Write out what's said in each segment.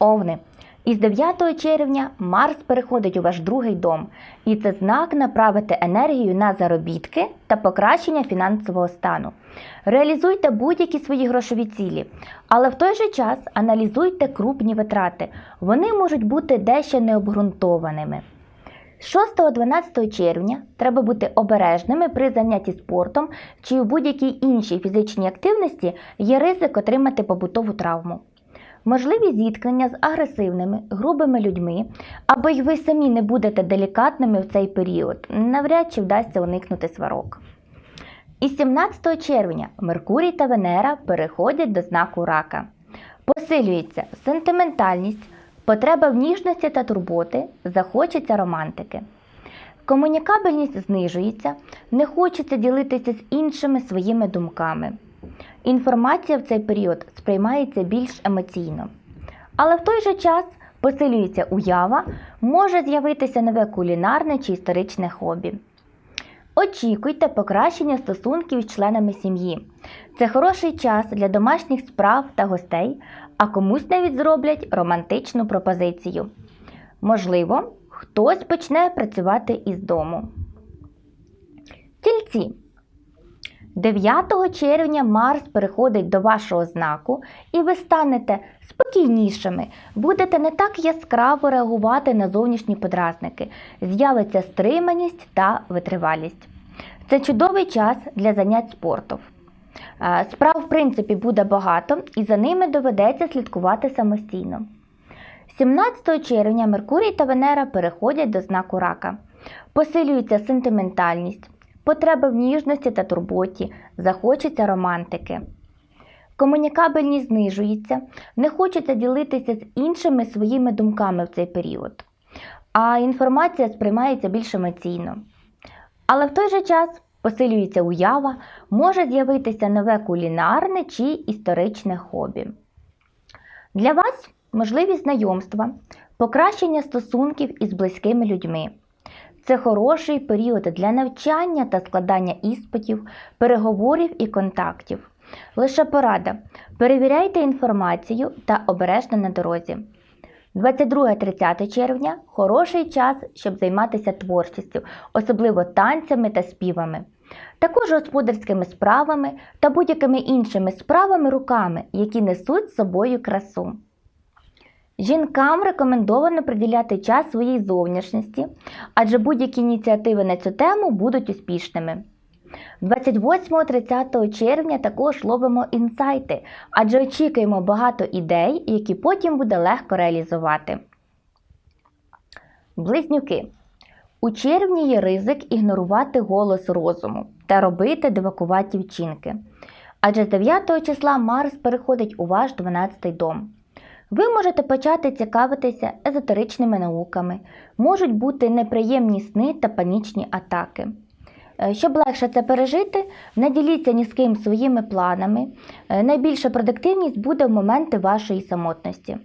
Овни. Із 9 червня Марс переходить у ваш другий дом, і це знак направити енергію на заробітки та покращення фінансового стану. Реалізуйте будь-які свої грошові цілі, але в той же час аналізуйте крупні витрати. Вони можуть бути дещо необґрунтованими. З 6-12 червня треба бути обережними при занятті спортом чи у будь-якій іншій фізичній активності є ризик отримати побутову травму. Можливі зіткнення з агресивними, грубими людьми, або й ви самі не будете делікатними в цей період, навряд чи вдасться уникнути сварок. Із 17 червня Меркурій та Венера переходять до знаку рака. Посилюється сентиментальність, потреба в ніжності та турботи, захочеться романтики. Комунікабельність знижується, не хочеться ділитися з іншими своїми думками. Інформація в цей період сприймається більш емоційно. Але в той же час посилюється уява, може з'явитися нове кулінарне чи історичне хобі. Очікуйте покращення стосунків з членами сім'ї. Це хороший час для домашніх справ та гостей, а комусь навіть зроблять романтичну пропозицію. Можливо, хтось почне працювати із дому. Тільці. 9 червня Марс переходить до вашого знаку, і ви станете спокійнішими, будете не так яскраво реагувати на зовнішні подразники, з'явиться стриманість та витривалість. Це чудовий час для занять спортом. Е, Справ, в принципі, буде багато, і за ними доведеться слідкувати самостійно. 17 червня Меркурій та Венера переходять до знаку рака. Посилюється сентиментальність, потреба в ніжності та турботі, захочеться романтики. Комунікабельність знижується, не хочеться ділитися з іншими своїми думками в цей період, а інформація сприймається більш емоційно. Але в той же час посилюється уява, може з'явитися нове кулінарне чи історичне хобі. Для вас можливі знайомства, покращення стосунків із близькими людьми. Це хороший період для навчання та складання іспитів, переговорів і контактів. Лише порада. Перевіряйте інформацію та обережно на дорозі. 22-30 червня хороший час, щоб займатися творчістю, особливо танцями та співами. Також господарськими справами та будь-якими іншими справами руками, які несуть з собою красу. Жінкам рекомендовано приділяти час своїй зовнішності, адже будь-які ініціативи на цю тему будуть успішними. 28-30 червня також ловимо інсайти, адже очікуємо багато ідей, які потім буде легко реалізувати. Близнюки. У червні є ризик ігнорувати голос розуму та робити дивакуваті вчинки. Адже з 9 числа Марс переходить у ваш 12-й дом. Ви можете почати цікавитися езотеричними науками, можуть бути неприємні сни та панічні атаки. Е, Щоб легше це пережити, не діліться ні з ким своїми планами. Е, Найбільша продуктивність буде в моменти вашої самотності.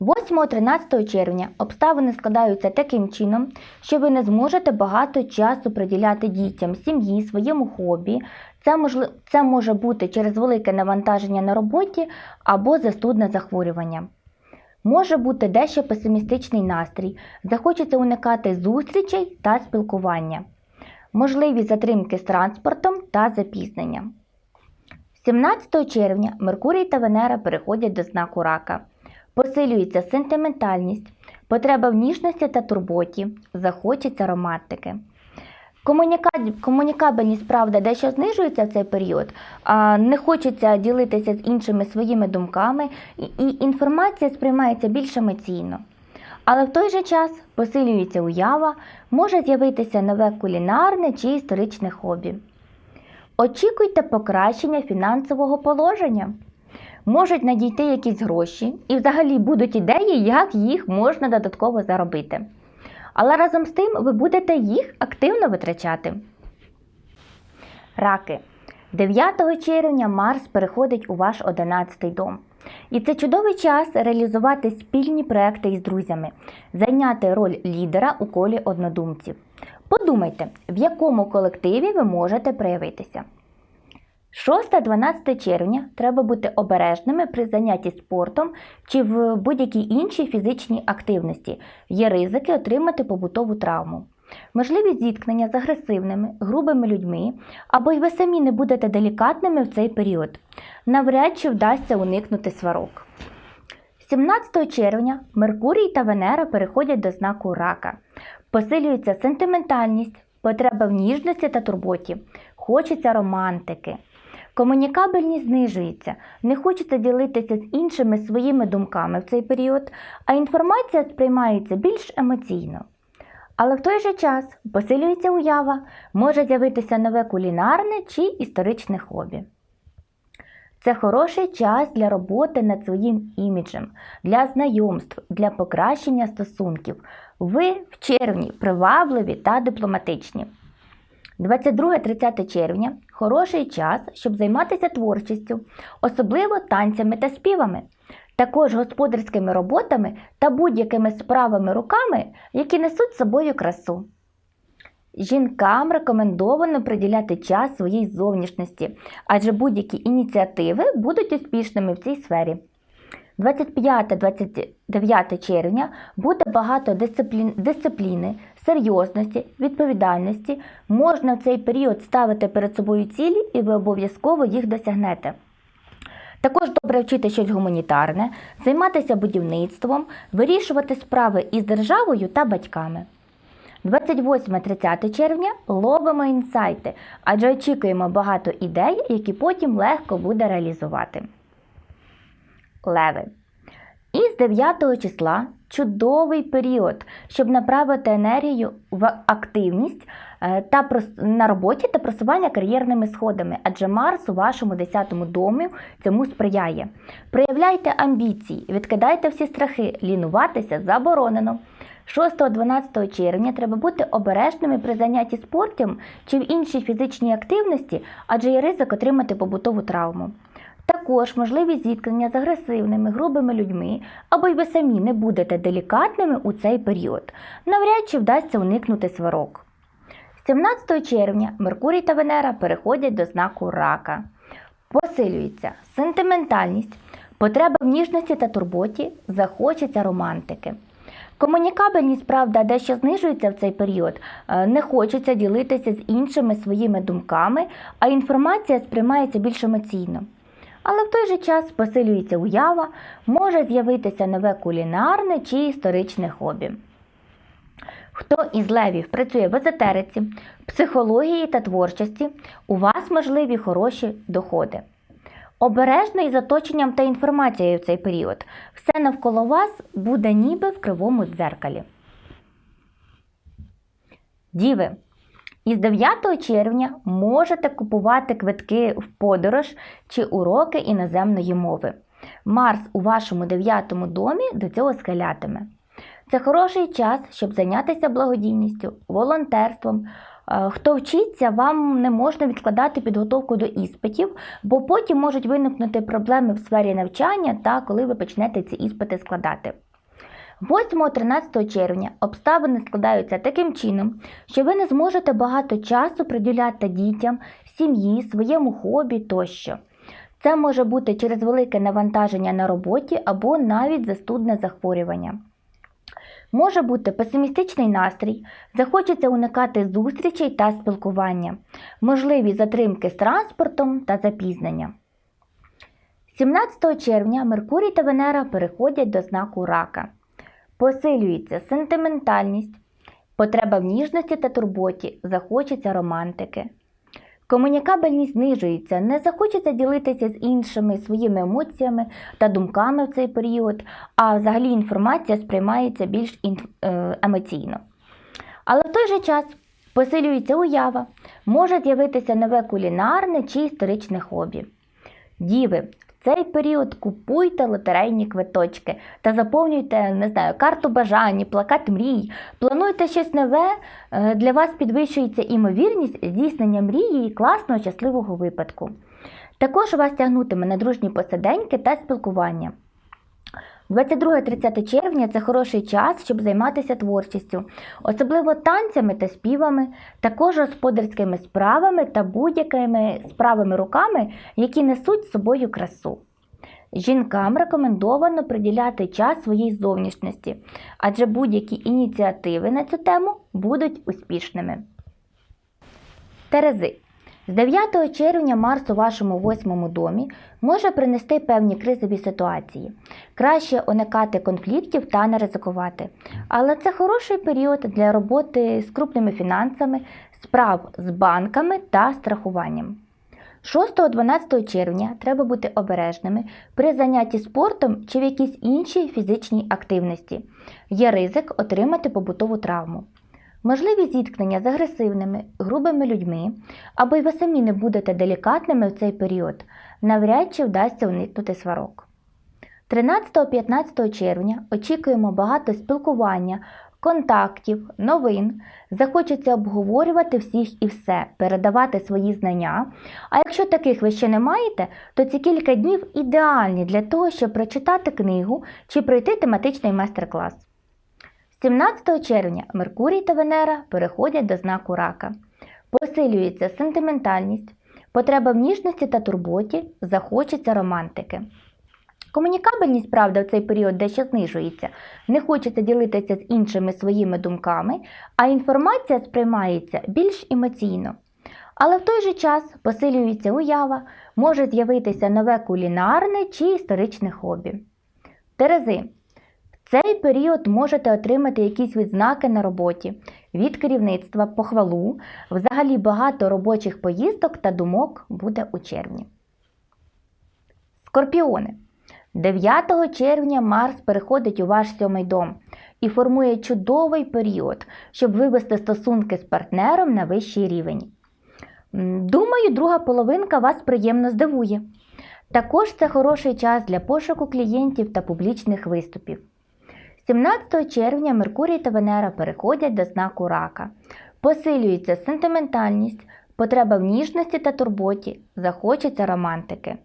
8-13 червня обставини складаються таким чином, що ви не зможете багато часу приділяти дітям, сім'ї, своєму хобі. Це, можли... Це може бути через велике навантаження на роботі або застудне захворювання. Може бути дещо песимістичний настрій, захочеться уникати зустрічей та спілкування, можливі затримки з транспортом та запізнення. 17 червня Меркурій та Венера переходять до знаку рака. Посилюється сентиментальність, потреба в ніжності та турботі, захочеться романтики. Комунікабельність, правда, дещо знижується в цей період, не хочеться ділитися з іншими своїми думками, і інформація сприймається більш емоційно. Але в той же час посилюється уява, може з'явитися нове кулінарне чи історичне хобі. Очікуйте покращення фінансового положення. Можуть надійти якісь гроші, і взагалі будуть ідеї, як їх можна додатково заробити. Але разом з тим ви будете їх активно витрачати. Раки. 9 червня Марс переходить у ваш 11 дом. І це чудовий час реалізувати спільні проекти із друзями, зайняти роль лідера у колі однодумців. Подумайте, в якому колективі ви можете проявитися. 6-12 червня треба бути обережними при занятті спортом чи в будь-якій іншій фізичній активності. Є ризики отримати побутову травму. Можливі зіткнення з агресивними, грубими людьми, або й ви самі не будете делікатними в цей період. Навряд чи вдасться уникнути сварок. 17 червня Меркурій та Венера переходять до знаку рака. Посилюється сентиментальність, потреба в ніжності та турботі, хочеться романтики. Комунікабельність знижується, не хочеться ділитися з іншими своїми думками в цей період, а інформація сприймається більш емоційно. Але в той же час посилюється уява, може з'явитися нове кулінарне чи історичне хобі. Це хороший час для роботи над своїм іміджем, для знайомств, для покращення стосунків. Ви в червні привабливі та дипломатичні. 22-30 червня хороший час, щоб займатися творчістю, особливо танцями та співами, також господарськими роботами та будь-якими справами руками, які несуть з собою красу. Жінкам рекомендовано приділяти час своїй зовнішності, адже будь-які ініціативи будуть успішними в цій сфері. 25-29 червня буде багато дисциплін, дисципліни, серйозності, відповідальності. Можна в цей період ставити перед собою цілі, і ви обов'язково їх досягнете. Також добре вчити щось гуманітарне, займатися будівництвом, вирішувати справи із державою та батьками. 28-30 червня ловимо інсайти, адже очікуємо багато ідей, які потім легко буде реалізувати. Леви. Із 9 числа чудовий період, щоб направити енергію в активність е, та на роботі та просування кар'єрними сходами, адже Марс у вашому 10-му домі цьому сприяє. Проявляйте амбіції, відкидайте всі страхи, лінуватися заборонено. 6-12 червня треба бути обережними при занятті спортом чи в іншій фізичній активності, адже є ризик отримати побутову травму. Також можливі зіткнення з агресивними, грубими людьми, або й ви самі не будете делікатними у цей період. Навряд чи вдасться уникнути сварок. 17 червня Меркурій та Венера переходять до знаку рака. Посилюється сентиментальність, потреба в ніжності та турботі, захочеться романтики. Комунікабельність, правда, дещо знижується в цей період. Е, Не хочеться ділитися з іншими своїми думками, а інформація сприймається більш емоційно. Але в той же час посилюється уява, може з'явитися нове кулінарне чи історичне хобі. Хто із левів працює в езотериці, психології та творчості, у вас можливі хороші доходи. Обережно із оточенням та інформацією в цей період. Все навколо вас буде ніби в кривому дзеркалі. Діви. Із 9 червня можете купувати квитки в подорож чи уроки іноземної мови. Марс у вашому 9 домі до цього схилятиме. Це хороший час, щоб зайнятися благодійністю, волонтерством. Е, Хто вчиться, вам не можна відкладати підготовку до іспитів, бо потім можуть виникнути проблеми в сфері навчання та коли ви почнете ці іспити складати. 8-13 червня обставини складаються таким чином, що ви не зможете багато часу приділяти дітям, сім'ї, своєму хобі тощо. Це може бути через велике навантаження на роботі або навіть застудне захворювання. Може бути песимістичний настрій, захочеться уникати зустрічей та спілкування, можливі затримки з транспортом та запізнення. 17 червня Меркурій та Венера переходять до знаку рака. Посилюється сентиментальність, потреба в ніжності та турботі, захочеться романтики. Комунікабельність знижується, не захочеться ділитися з іншими своїми емоціями та думками в цей період, а взагалі інформація сприймається більш е, емоційно. Але в той же час посилюється уява, може з'явитися нове кулінарне чи історичне хобі. Діви, цей період купуйте лотерейні квиточки та заповнюйте, не знаю, карту бажань, плакат мрій. Плануйте щось нове, е, для вас підвищується імовірність здійснення мрії і класного щасливого випадку. Також вас тягнутиме на дружні посиденьки та спілкування. 22-30 червня це хороший час, щоб займатися творчістю, особливо танцями та співами, також господарськими справами та будь-якими справами руками, які несуть з собою красу. Жінкам рекомендовано приділяти час своїй зовнішності, адже будь-які ініціативи на цю тему будуть успішними. Терези. З 9 червня Марс у вашому восьмому домі може принести певні кризові ситуації. Краще уникати конфліктів та не ризикувати. Але це хороший період для роботи з крупними фінансами, справ з банками та страхуванням. 6-12 червня треба бути обережними при занятті спортом чи в якійсь іншій фізичній активності. Є ризик отримати побутову травму. Можливі зіткнення з агресивними, грубими людьми, або й ви самі не будете делікатними в цей період, навряд чи вдасться уникнути сварок. 13-15 червня очікуємо багато спілкування, контактів, новин. Захочеться обговорювати всіх і все, передавати свої знання. А якщо таких ви ще не маєте, то ці кілька днів ідеальні для того, щоб прочитати книгу чи пройти тематичний майстер-клас. 17 червня Меркурій та Венера переходять до знаку рака. Посилюється сентиментальність, потреба в ніжності та турботі, захочеться романтики. Комунікабельність, правда, в цей період дещо знижується, не хочеться ділитися з іншими своїми думками, а інформація сприймається більш емоційно. Але в той же час посилюється уява, може з'явитися нове кулінарне чи історичне хобі. Терези. Цей період можете отримати якісь відзнаки на роботі, від керівництва, похвалу. Взагалі багато робочих поїздок та думок буде у червні. Скорпіони. 9 червня Марс переходить у ваш сьомий дом і формує чудовий період, щоб вивести стосунки з партнером на вищий рівень. Думаю, друга половинка вас приємно здивує. Також це хороший час для пошуку клієнтів та публічних виступів. 17 червня Меркурій та Венера переходять до знаку рака. Посилюється сентиментальність, потреба в ніжності та турботі, захочеться романтики.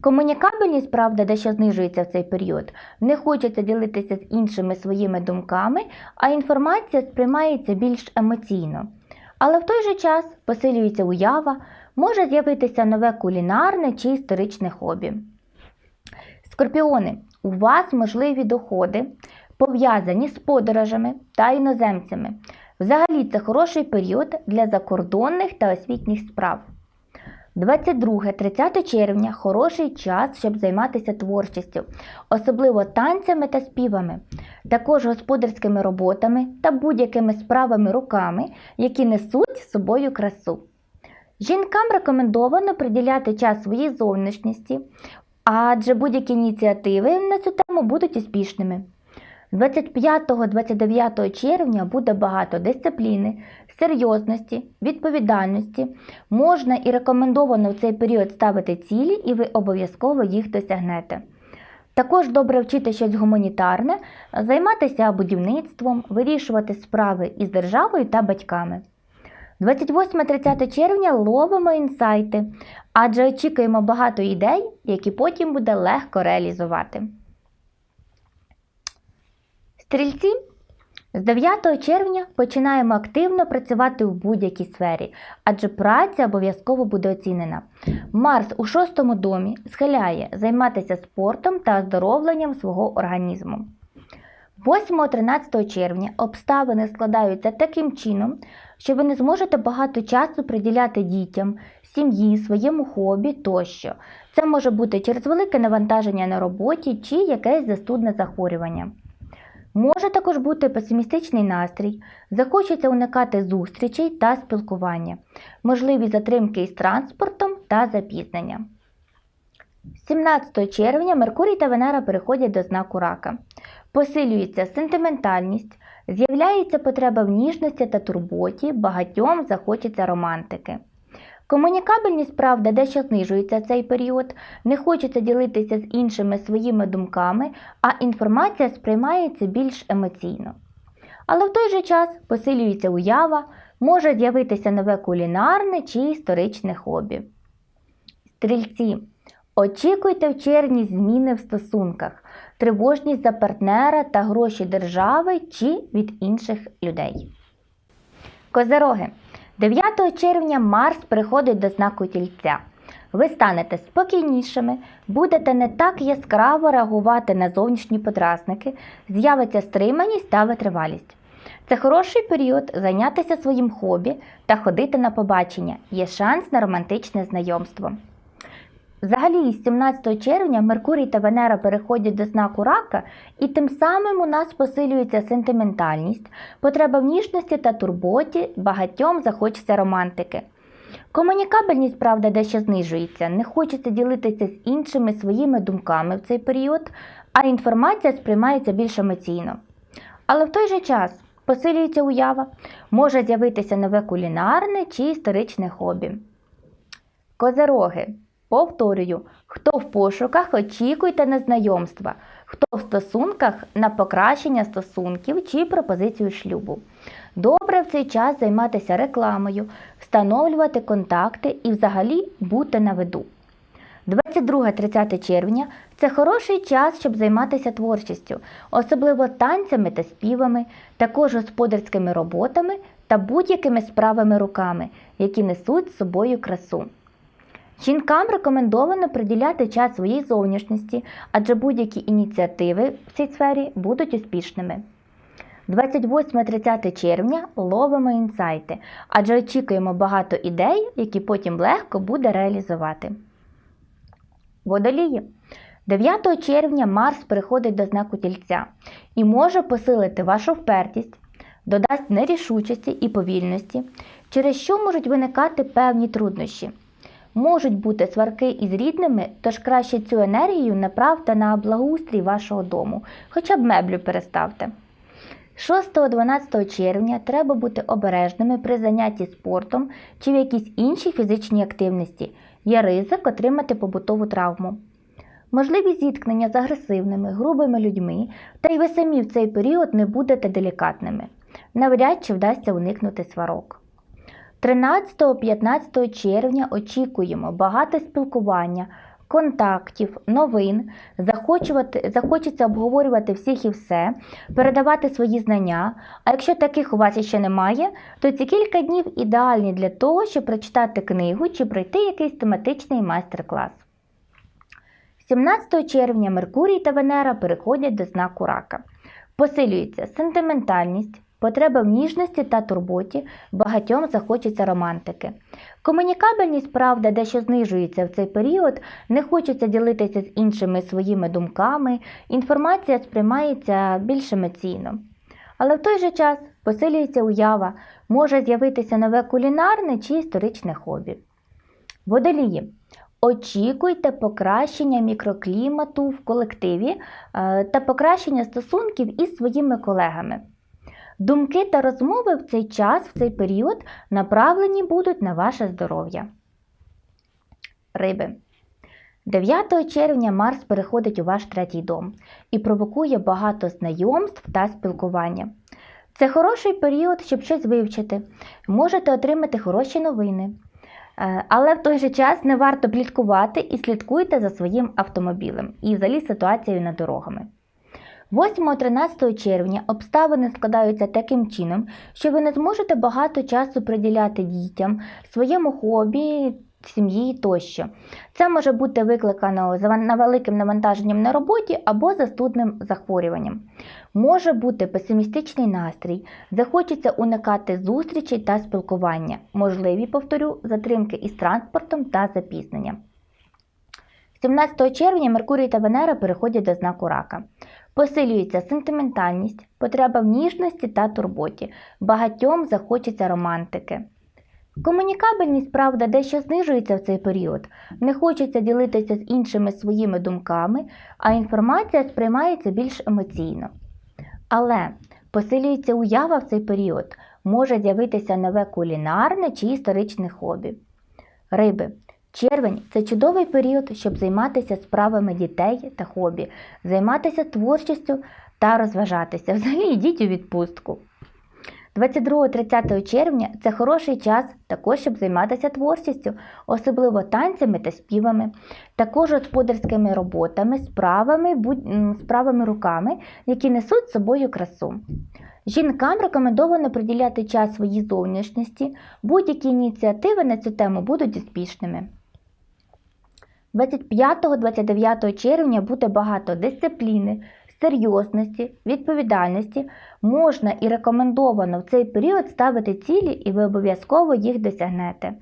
Комунікабельність, правда, дещо знижується в цей період. Не хочеться ділитися з іншими своїми думками, а інформація сприймається більш емоційно. Але в той же час посилюється уява, може з'явитися нове кулінарне чи історичне хобі. Скорпіони, у вас можливі доходи, пов'язані з подорожами та іноземцями. Взагалі це хороший період для закордонних та освітніх справ. 22-30 червня хороший час, щоб займатися творчістю, особливо танцями та співами, також господарськими роботами та будь-якими справами руками, які несуть з собою красу. Жінкам рекомендовано приділяти час своїй зовнішності, адже будь-які ініціативи на цю тему будуть успішними. 25-29 червня буде багато дисципліни, серйозності, відповідальності. Можна і рекомендовано в цей період ставити цілі, і ви обов'язково їх досягнете. Також добре вчити щось гуманітарне, займатися будівництвом, вирішувати справи із державою та батьками. 28-30 червня ловимо інсайти, адже очікуємо багато ідей, які потім буде легко реалізувати. Стрільці з 9 червня починаємо активно працювати в будь-якій сфері, адже праця обов'язково буде оцінена. Марс у шостому домі схиляє займатися спортом та оздоровленням свого організму. 8-13 червня обставини складаються таким чином, що ви не зможете багато часу приділяти дітям, сім'ї, своєму хобі тощо. Це може бути через велике навантаження на роботі чи якесь застудне захворювання. Може також бути песимістичний настрій, захочеться уникати зустрічей та спілкування, можливі затримки із транспортом та запізнення. 17 червня Меркурій та Венера переходять до знаку рака. Посилюється сентиментальність, з'являється потреба в ніжності та турботі, багатьом захочеться романтики. Комунікабельність, правда, дещо знижується цей період, не хочеться ділитися з іншими своїми думками, а інформація сприймається більш емоційно. Але в той же час посилюється уява, може з'явитися нове кулінарне чи історичне хобі. Стрільці. Очікуйте в червні зміни в стосунках. тривожність за партнера та гроші держави чи від інших людей. Козероги. 9 червня Марс переходить до знаку тільця. Ви станете спокійнішими, будете не так яскраво реагувати на зовнішні подразники, з'явиться стриманість та витривалість. Це хороший період зайнятися своїм хобі та ходити на побачення. Є шанс на романтичне знайомство. Взагалі, з 17 червня Меркурій та Венера переходять до знаку рака, і тим самим у нас посилюється сентиментальність, потреба в ніжності та турботі, багатьом захочеться романтики. Комунікабельність, правда, дещо знижується, не хочеться ділитися з іншими своїми думками в цей період, а інформація сприймається більш емоційно. Але в той же час посилюється уява, може з'явитися нове кулінарне чи історичне хобі. Козероги. Повторюю, хто в пошуках, очікуйте на знайомства, хто в стосунках на покращення стосунків чи пропозицію шлюбу. Добре в цей час займатися рекламою, встановлювати контакти і взагалі бути на виду. 22-30 червня це хороший час, щоб займатися творчістю, особливо танцями та співами, також господарськими роботами та будь-якими справами руками, які несуть з собою красу. Жінкам рекомендовано приділяти час своїй зовнішності, адже будь-які ініціативи в цій сфері будуть успішними. 28-30 червня ловимо інсайти, адже очікуємо багато ідей, які потім легко буде реалізувати. Водолії. 9 червня Марс переходить до знаку тільця і може посилити вашу впертість, додасть нерішучості і повільності, через що можуть виникати певні труднощі. Можуть бути сварки із рідними, тож краще цю енергію направте на благоустрій вашого дому, хоча б меблю переставте. 6-12 червня треба бути обережними при занятті спортом чи в якійсь іншій фізичній активності. Є ризик отримати побутову травму. Можливі зіткнення з агресивними, грубими людьми, та й ви самі в цей період не будете делікатними. Навряд чи вдасться уникнути сварок. 13-15 червня очікуємо багато спілкування, контактів, новин, захочеться обговорювати всіх і все, передавати свої знання. А якщо таких у вас ще немає, то ці кілька днів ідеальні для того, щоб прочитати книгу чи пройти якийсь тематичний майстер-клас. 17 червня Меркурій та Венера переходять до знаку рака. Посилюється сентиментальність, потреба в ніжності та турботі, багатьом захочеться романтики. Комунікабельність, правда, дещо знижується в цей період, не хочеться ділитися з іншими своїми думками, інформація сприймається більш емоційно. Але в той же час посилюється уява, може з'явитися нове кулінарне чи історичне хобі. Водолії. Очікуйте покращення мікроклімату в колективі е, та покращення стосунків із своїми колегами. Думки та розмови в цей час, в цей період направлені будуть на ваше здоров'я. Риби. 9 червня Марс переходить у ваш третій дом і провокує багато знайомств та спілкування. Це хороший період, щоб щось вивчити. Можете отримати хороші новини. Е, Але в той же час не варто пліткувати і слідкуйте за своїм автомобілем і взагалі ситуацією на дорогами. 8-13 червня обставини складаються таким чином, що ви не зможете багато часу приділяти дітям, своєму хобі, сім'ї тощо. Це може бути викликано великим навантаженням на роботі або застудним захворюванням. Може бути песимістичний настрій, захочеться уникати зустрічей та спілкування, можливі, повторю, затримки із транспортом та запізнення. 17 червня Меркурій та Венера переходять до знаку рака. Посилюється сентиментальність, потреба в ніжності та турботі. Багатьом захочеться романтики. Комунікабельність, правда, дещо знижується в цей період. Не хочеться ділитися з іншими своїми думками, а інформація сприймається більш емоційно. Але посилюється уява в цей період, може з'явитися нове кулінарне чи історичне хобі. Риби. Червень це чудовий період, щоб займатися справами дітей та хобі, займатися творчістю та розважатися. Взагалі йдіть у відпустку. 22-30 червня це хороший час також, щоб займатися творчістю, особливо танцями та співами, також господарськими роботами, справами, справами руками, які несуть з собою красу. Жінкам рекомендовано приділяти час своїй зовнішності, будь-які ініціативи на цю тему будуть успішними. 25-29 червня буде багато дисципліни, серйозності, відповідальності. Можна і рекомендовано в цей період ставити цілі, і ви обов'язково їх досягнете.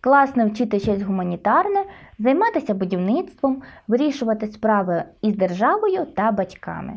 Класно вчити щось гуманітарне, займатися будівництвом, вирішувати справи із державою та батьками.